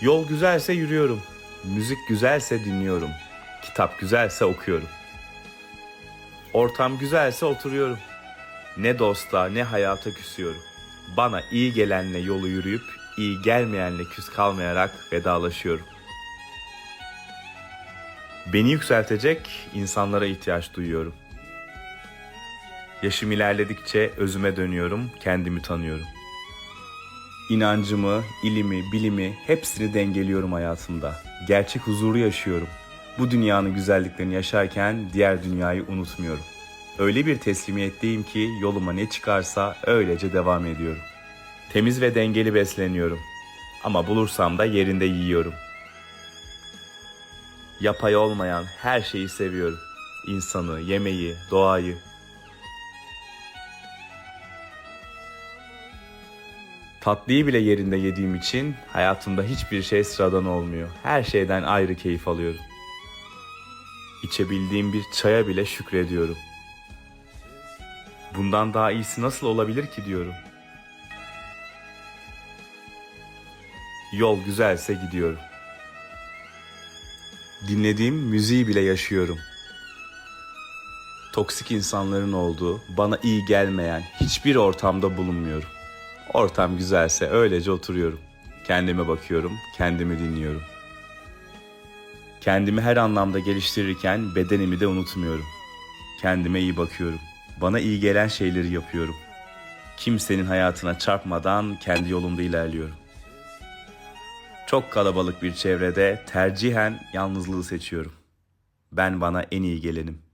Yol güzelse yürüyorum. Müzik güzelse dinliyorum. Kitap güzelse okuyorum. Ortam güzelse oturuyorum. Ne dosta ne hayata küsüyorum. Bana iyi gelenle yolu yürüyüp iyi gelmeyenle küs kalmayarak vedalaşıyorum. Beni yükseltecek insanlara ihtiyaç duyuyorum. Yaşım ilerledikçe özüme dönüyorum, kendimi tanıyorum. İnancımı, ilimi, bilimi hepsini dengeliyorum hayatımda. Gerçek huzuru yaşıyorum. Bu dünyanın güzelliklerini yaşarken diğer dünyayı unutmuyorum. Öyle bir teslimiyetteyim ki yoluma ne çıkarsa öylece devam ediyorum. Temiz ve dengeli besleniyorum. Ama bulursam da yerinde yiyorum. Yapay olmayan her şeyi seviyorum. İnsanı, yemeği, doğayı, Tatlıyı bile yerinde yediğim için hayatımda hiçbir şey sıradan olmuyor. Her şeyden ayrı keyif alıyorum. İçebildiğim bir çaya bile şükrediyorum. Bundan daha iyisi nasıl olabilir ki diyorum. Yol güzelse gidiyorum. Dinlediğim müziği bile yaşıyorum. Toksik insanların olduğu, bana iyi gelmeyen hiçbir ortamda bulunmuyorum. Ortam güzelse öylece oturuyorum. Kendime bakıyorum, kendimi dinliyorum. Kendimi her anlamda geliştirirken bedenimi de unutmuyorum. Kendime iyi bakıyorum. Bana iyi gelen şeyleri yapıyorum. Kimsenin hayatına çarpmadan kendi yolumda ilerliyorum. Çok kalabalık bir çevrede tercihen yalnızlığı seçiyorum. Ben bana en iyi gelenim.